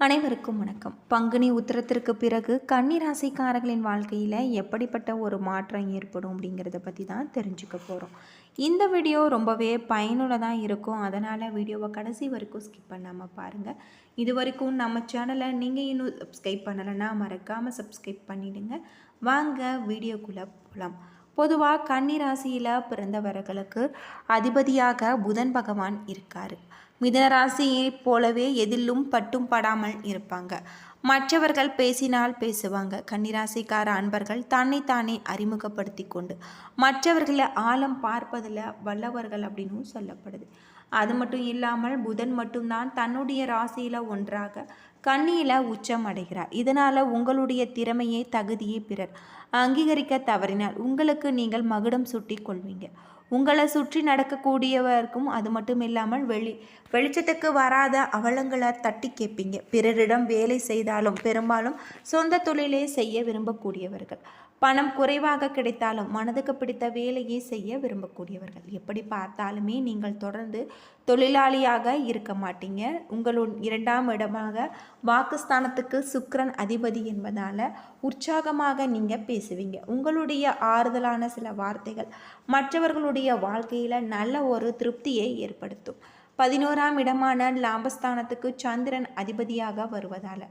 அனைவருக்கும் வணக்கம். பங்குனி உத்திரத்திற்கு பிறகு கன்னிராசிக்காரர்களின் வாழ்க்கையில் எப்படிப்பட்ட ஒரு மாற்றம் ஏற்படும் அப்படிங்கிறத பற்றி தான் தெரிஞ்சுக்க போகிறோம் இந்த வீடியோ ரொம்பவே பயனுள்ளதாக இருக்கும். அதனால் வீடியோவை கடைசி வரைக்கும் ஸ்கிப் பண்ணாமல் பாருங்கள் இது வரைக்கும் நம்ம சேனலை நீங்கள் இன்னும் சப்ஸ்கிரைப் பண்ணலைன்னா மறக்காமல் சப்ஸ்கிரைப் பண்ணிவிடுங்க வாங்க வீடியோக்குள்ளே போகலாம் பொதுவாக கன்னிராசியில் பிறந்தவர்களுக்கு அதிபதியாக புதன் பகவான் இருக்கார். மிதன ராசியைப் போலவே எதிலும் பட்டும் படாமல் இருப்பாங்க. மற்றவர்கள் பேசினால் பேசுவாங்க. கன்னிராசிக்கார அன்பர்கள் தன்னைத்தானே அறிமுகப்படுத்தி கொண்டு மற்றவர்களை ஆழம் பார்ப்பதில் வல்லவர்கள் அப்படின்னு சொல்லப்படுது. அது மட்டும் இல்லாமல் புதன் மட்டும்தான் தன்னுடைய ராசியில் ஒன்றாக கண்ணியில் உச்சம் அடைகிறார். இதனால் உங்களுடைய திறமையை தகுதியை பிறர் அங்கீகரிக்க தவறினால் உங்களுக்கு நீங்கள் மகுடம் சுட்டி கொள்வீங்க. உங்களை சுற்றி நடக்கக்கூடியவருக்கும் அது மட்டும் இல்லாமல் வெளி வெளிச்சத்துக்கு வராத அவலங்களை தட்டி கேட்பீங்க. பிறரிடம் வேலை செய்தாலும் பெரும்பாலும் சொந்த தொழிலே செய்ய விரும்பக்கூடியவர்கள். பணம் குறைவாக கிடைத்தாலும் மனதுக்கு பிடித்த வேலையை செய்ய விரும்பக்கூடியவர்கள். எப்படி பார்த்தாலுமே நீங்கள் தொடர்ந்து தொழிலாளியாக இருக்க மாட்டீங்க. உங்களுடைய இரண்டாம் இடமாக வாக்குஸ்தானத்துக்கு சுக்கரன் அதிபதி என்பதால் உற்சாகமாக நீங்கள் பேசுவீங்க. உங்களுடைய ஆறுதலான சில வார்த்தைகள் மற்றவர்களுடைய வாழ்க்கையில் நல்ல ஒரு திருப்தியை ஏற்படுத்தும். பதினோராம் இடமான லாபஸ்தானத்துக்கு சந்திரன் அதிபதியாக வருவதால்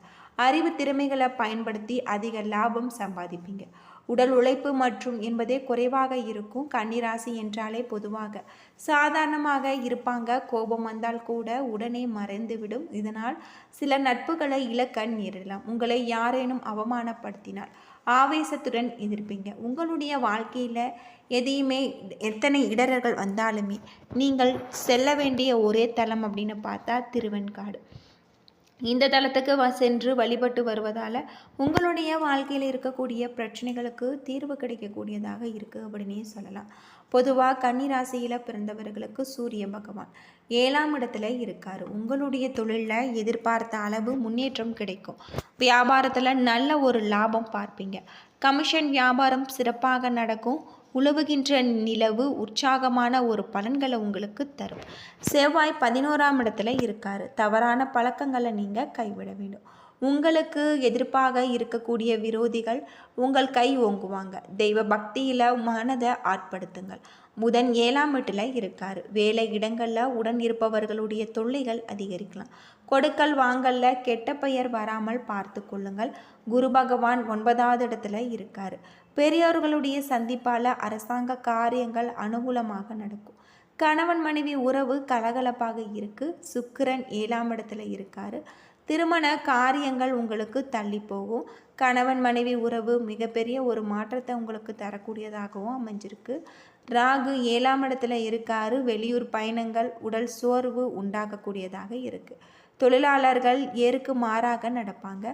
அறிவு திறமைகளை பயன்படுத்தி அதிக லாபம் சம்பாதிப்பீங்க. உடல் உழைப்பு மற்றும் என்பதே குறைவாக இருக்கும் கன்னிராசி என்றாலே பொதுவாக. சாதாரணமாக இருப்பாங்க. கோபம் வந்தால் கூட உடனே மறைந்துவிடும். இதனால் சில நட்புகளை இழக்க நேரிடலாம். உங்களை யாரேனும் அவமானப்படுத்தினால் ஆவேசத்துடன் எதிர்ப்பீங்க. உங்களுடைய வாழ்க்கையில் எதையுமே எத்தனை இடர்கள் வந்தாலுமே நீங்கள் செல்ல வேண்டிய ஒரே தலம் அப்படின்னு பார்த்தா திருவெண்காடு. இந்த தளத்துக்கு வ சென்று வழிபட்டு வருவதால் உங்களுடைய வாழ்க்கையில் இருக்கக்கூடிய பிரச்சனைகளுக்கு தீர்வு கிடைக்கக்கூடியதாக இருக்குது அப்படின்னே சொல்லலாம். பொதுவாக கன்னிராசியில் பிறந்தவர்களுக்கு சூரிய பகவான் ஏழாம் இடத்துல இருக்கார். உங்களுடைய தொழிலில் எதிர்பார்த்த அளவு முன்னேற்றம் கிடைக்கும். வியாபாரத்தில் நல்ல ஒரு லாபம் பார்ப்பீங்க. கமிஷன் வியாபாரம் சிறப்பாக நடக்கும். உழவுகின்ற நிலவு உற்சாகமான ஒரு பலன்களை உங்களுக்கு தரும். செவ்வாய் பதினோராம் இடத்துல இருக்கார். தவறான பழக்கங்களை நீங்கள் கைவிட வேண்டும். உங்களுக்கு எதிர்ப்பாக இருக்கக்கூடிய விரோதிகள் உங்கள் கை ஓங்குவாங்க. தெய்வ பக்தியில் மனதை ஆட்படுத்துங்கள். புதன் ஏழாம் வீட்டில் இருக்கார். வேலை இடங்களில் உடன் இருப்பவர்களுடைய தொல்லைகள் அதிகரிக்கலாம். கொடுக்கல் வாங்கல்ல கெட்ட பெயர் வராமல் பார்த்து கொள்ளுங்கள். குரு பகவான் ஒன்பதாவது இடத்துல இருக்கார். பெரியோர்களுடைய சந்திப்பால் அரசாங்க காரியங்கள் அனுகூலமாக நடக்கும். கணவன் மனைவி உறவு கலகலப்பாக இருக்குது சுக்கிரன் ஏழாம் இடத்துல இருக்கார். திருமண காரியங்கள் உங்களுக்கு தள்ளி போகும். கணவன் மனைவி உறவு மிகப்பெரிய ஒரு மாற்றத்தை உங்களுக்கு தரக்கூடியதாகவும் அமைஞ்சிருக்கு. ராகு ஏழாம் இடத்துல இருக்காரு. வெளியூர் பயணங்கள் உடல் சோர்வு உண்டாகக்கூடியதாக இருக்குது தொழிலாளர்கள் ஏருக்கு மாறாக நடப்பாங்க.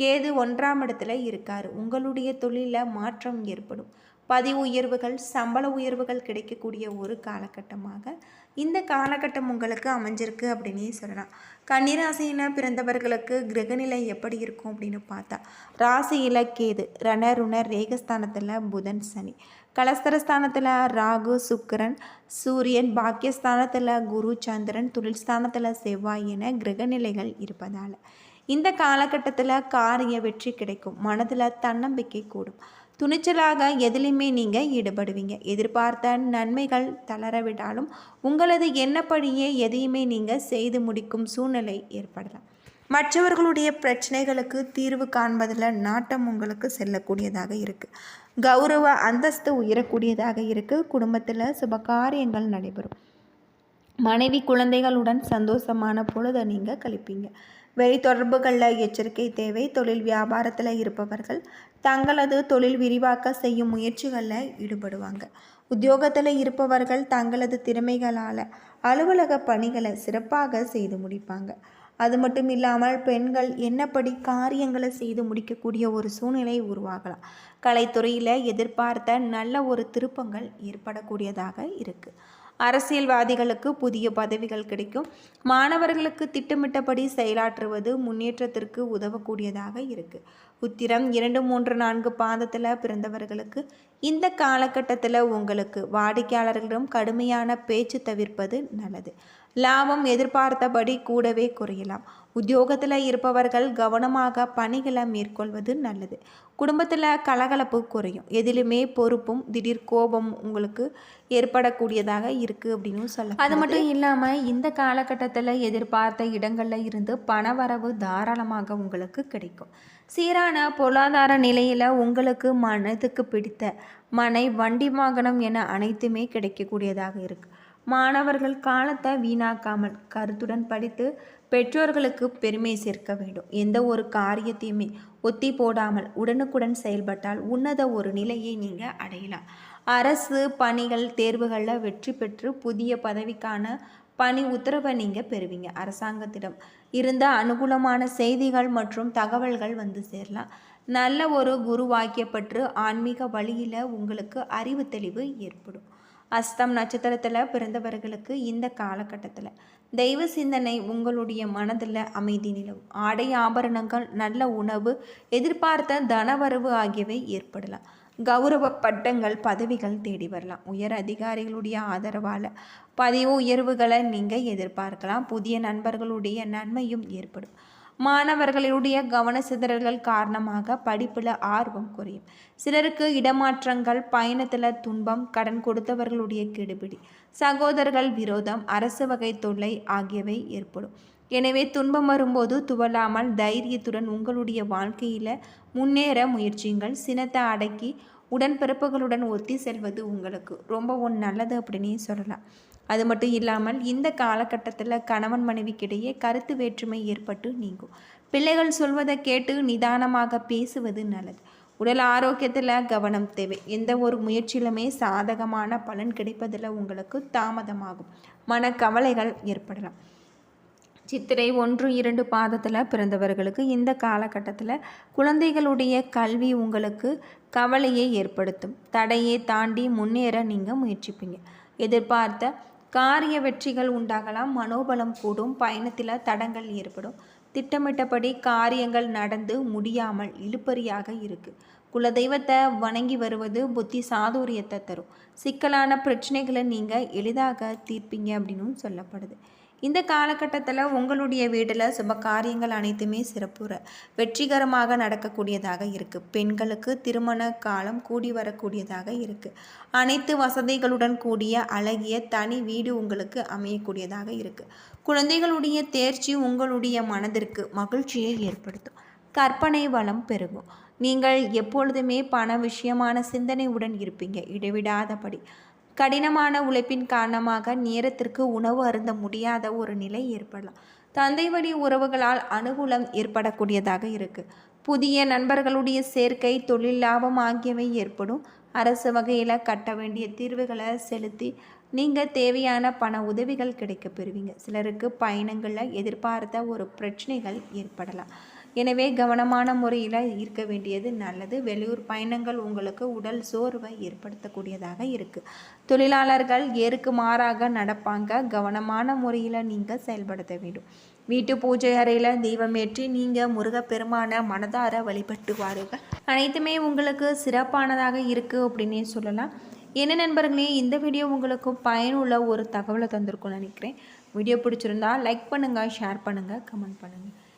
கேது ஒன்றாம் இடத்துல இருக்கார். உங்களுடைய தொழிலில் மாற்றம் ஏற்படும். பதிவு உயர்வுகள் சம்பள உயர்வுகள் கிடைக்கக்கூடிய ஒரு காலகட்டமாக இந்த காலகட்டம் உங்களுக்கு அமைஞ்சிருக்கு அப்படின்னே சொல்லலாம். கன்னிராசியில் பிறந்தவர்களுக்கு கிரகநிலை எப்படி இருக்கும் அப்படின்னு பார்த்தா ராசியில் கேது ரணருணர் ரேகஸ்தானத்தில் புதன் சனி. கலஸ்தரஸ்தானத்தில் ராகு சுக்கரன் சூரியன் பாக்கியஸ்தானத்தில் குரு சந்திரன் தொழில் ஸ்தானத்தில் செவ்வாய் என கிரகநிலைகள் இருப்பதால். இந்த காலகட்டத்தில் காரிய வெற்றி கிடைக்கும் மனதில் தன்னம்பிக்கை கூடும். துணிச்சலாக எதிலுமே நீங்கள் ஈடுபடுவீங்க. எதிர்பார்த்த நன்மைகள் தளரவிட்டாலும் உங்களது எண்ணப்படியே எதையுமே நீங்கள் செய்து முடிக்கும் சூழ்நிலை ஏற்படலாம். மற்றவர்களுடைய பிரச்சனைகளுக்கு தீர்வு காண்பதில் நாட்டம் உங்களுக்கு செல்லக்கூடியதாக இருக்குது கௌரவ அந்தஸ்து உயரக்கூடியதாக இருக்குது குடும்பத்தில் சுபகாரியங்கள் நடைபெறும். மனைவி குழந்தைகளுடன் சந்தோஷமான பொழுதை நீங்கள் கழிப்பீங்க. வெளி தொடர்புகளில் எச்சரிக்கை தேவை. தொழில் வியாபாரத்தில் இருப்பவர்கள் தங்களது தொழில் விரிவாக்க செய்யும் முயற்சிகளில் ஈடுபடுவாங்க. உத்தியோகத்தில் இருப்பவர்கள் தங்களது திறமைகளால் அலுவலக பணிகளை சிறப்பாக செய்து முடிப்பாங்க. அது மட்டும் இல்லாமல் பெண்கள் என்னப்படி காரியங்களை செய்து முடிக்கக்கூடிய ஒரு சூழ்நிலை உருவாகலாம். கலைத்துறையில் எதிர்பார்த்த நல்ல ஒரு திருப்பங்கள் ஏற்படக்கூடியதாக இருக்குது அரசியல்வாதிகளுக்கு புதிய பதவிகள் கிடைக்கும். மாணவர்களுக்கு திட்டமிட்டபடி செயலாற்றுவது முன்னேற்றத்திற்கு உதவக்கூடியதாக இருக்குது உத்திரம் இரண்டு மூன்று நான்கு பாதத்தில் பிறந்தவர்களுக்கு இந்த காலகட்டத்தில் உங்களுக்கு வாடிக்கையாளர்களிடம் கடுமையான பேச்சு தவிர்ப்பது நல்லது. லாபம் எதிர்பார்த்தபடி கூடவே குறையலாம். உத்தியோகத்தில் இருப்பவர்கள் கவனமாக பணிகளை மேற்கொள்வது நல்லது. குடும்பத்தில் கலகலப்பு குறையும். எதிலுமே பொறுப்பும் திடீர் கோபம் உங்களுக்கு ஏற்படக்கூடியதாக இருக்குது அப்படின்னு சொல்லலாம் அது மட்டும் இல்லாமல் இந்த காலகட்டத்தில் எதிர்பார்த்த இடங்களில் இருந்து பணவரவு தாராளமாக உங்களுக்கு கிடைக்கும். சீரான பொருளாதார நிலையில் உங்களுக்கு மனதுக்கு பிடித்த மனை வண்டி வாகனம் என அனைத்துமே கிடைக்கக்கூடியதாக இருக்குது மாணவர்கள் காலத்தை வீணாக்காமல் கருத்துடன் படித்து பெற்றோர்களுக்கு பெருமை சேர்க்க வேண்டும். எந்த ஒரு காரியத்தையுமே ஒத்தி போடாமல் உடனுக்குடன் செயல்பட்டால் உன்னத ஒரு நிலையை நீங்கள் அடையலாம். அரசு பணிகள் தேர்வுகளில் வெற்றி பெற்று புதிய பதவிக்கான பணி உத்தரவை நீங்கள் பெறுவீங்க. அரசாங்கத்திடம் இருந்த அனுகூலமான செய்திகள் மற்றும் தகவல்கள் வந்து சேரலாம். நல்ல ஒரு குரு வாக்கியப்பற்று ஆன்மீக வழியில் உங்களுக்கு அறிவு தெளிவு ஏற்படும். அஸ்தம் நட்சத்திரத்தில் பிறந்தவர்களுக்கு இந்த காலகட்டத்தில். தெய்வ சிந்தனை உங்களுடைய மனதில் அமைதி நிலவும். ஆடை ஆபரணங்கள் நல்ல உணவு எதிர்பார்த்த தனவரவு ஆகியவை ஏற்படலாம். கௌரவ பட்டங்கள் பதவிகள் தேடி வரலாம். உயர் அதிகாரிகளுடைய ஆதரவால் பதிவு உயர்வுகளை நீங்கள் எதிர்பார்க்கலாம். புதிய நண்பர்களுடைய நன்மையும் ஏற்படும். மாணவர்களுடைய கவன சிதறல்கள் காரணமாக படிப்பில் ஆர்வம் குறையும். சிலருக்கு இடமாற்றங்கள் பயணத்தில் துன்பம் கடன் கொடுத்தவர்களுடைய கெடுபிடி சகோதரர்கள் விரோதம் அரசு வகை தொல்லை ஆகியவை ஏற்படும். எனவே துன்பம் வரும்போது துவலாமல் தைரியத்துடன் உங்களுடைய வாழ்க்கையில் முன்னேற முயற்சியுங்கள். சினத்தை அடக்கி உடன்பிறப்புகளுடன் ஒத்தி செல்வது உங்களுக்கு ரொம்ப நல்லது அப்படின்னே சொல்லலாம். அது மட்டும் இல்லாமல் இந்த காலகட்டத்தில் கணவன் மனைவிக்கிடையே கருத்து வேற்றுமை ஏற்பட்டு நீங்கும். பிள்ளைகள் சொல்வதை கேட்டு நிதானமாக பேசுவது நல்லது. உடல் ஆரோக்கியத்தில் கவனம் தேவை. எந்த ஒரு முயற்சியிலுமே சாதகமான பலன் கிடைப்பதில் உங்களுக்கு தாமதமாகும். மனக்கவலைகள் ஏற்படலாம். சித்திரை ஒன்று இரண்டு பாதத்தில் பிறந்தவர்களுக்கு இந்த காலகட்டத்தில் குழந்தைகளுடைய கல்வி உங்களுக்கு கவலையை ஏற்படுத்தும். தடையை தாண்டி முன்னேற நீங்கள் முயற்சிப்பீங்க. எதிர்பார்த்த காரிய வெற்றிகள் உண்டாகலாம். மனோபலம் கூடும். பயணத்தில் தடங்கள் ஏற்படும். திட்டமிட்டபடி காரியங்கள் நடந்து முடியாமல் இழுப்பறியாக இருக்குது குலதெய்வத்தை வணங்கி வருவது புத்தி சாதுரியத்தை தரும். சிக்கலான பிரச்சனைகளை நீங்கள் எளிதாக தீர்ப்பீங்க அப்படின்னு சொல்லப்படுது. இந்த காலகட்டத்தில் உங்களுடைய வீட்டில் சுப காரியங்கள் அனைத்துமே சிறப்புற வெற்றிகரமாக நடக்கக்கூடியதாக இருக்குது பெண்களுக்கு திருமண காலம் கூடி வரக்கூடியதாக இருக்குது அனைத்து வசதிகளுடன் கூடிய அழகிய தனி வீடு உங்களுக்கு அமையக்கூடியதாக இருக்குது குழந்தைகளுடைய தேர்ச்சி உங்களுடைய மனதிற்கு மகிழ்ச்சியை ஏற்படுத்தும். கற்பனை வளம் பெருகும். நீங்கள் எப்பொழுதுமே பண விஷயமான சிந்தனையுடன் இருப்பீங்க. இடைவிடாதபடி. கடினமான உழைப்பின் காரணமாக நேரத்திற்கு உணவு அருந்த முடியாத ஒரு நிலை ஏற்படலாம். தந்தை வழி உறவுகளால் அனுகூலம் ஏற்படக்கூடியதாக இருக்குது புதிய நண்பர்களுடைய சேர்க்கை தொழில் லாபம் ஆகியவை ஏற்படும். அரசு வகையில் கட்ட வேண்டிய தீர்வுகளை செலுத்தி நீங்கள் தேவையான பண உதவிகள் கிடைக்க பெறுவீங்க. சிலருக்கு பயணங்களில் எதிர்பார்த்த ஒரு பிரச்சனைகள் ஏற்படலாம். எனவே கவனமான முறையில் இருக்க வேண்டியது நல்லது. வெளியூர் பயணங்கள் உங்களுக்கு உடல் சோர்வை ஏற்படுத்தக்கூடியதாக இருக்குது தொழிலாளர்கள் ஏருக்கு மாறாக நடப்பாங்க. கவனமான முறையில் நீங்கள் செயல்படுத்த வேண்டும். வீட்டு பூஜை அறையில் தெய்வமேற்றி நீங்கள் முருகப்பெருமான மனதார வழிபட்டு வாருங்கள். அனைத்துமே உங்களுக்கு சிறப்பானதாக இருக்குது அப்படின்னே சொல்லலாம். என்ன நண்பர்களே இந்த வீடியோ உங்களுக்கு பயனுள்ள ஒரு தகவலை தந்திருக்கும்னு நினைக்கிறேன். வீடியோ பிடிச்சிருந்தா லைக் பண்ணுங்கள் ஷேர் பண்ணுங்கள் கமெண்ட் பண்ணுங்கள்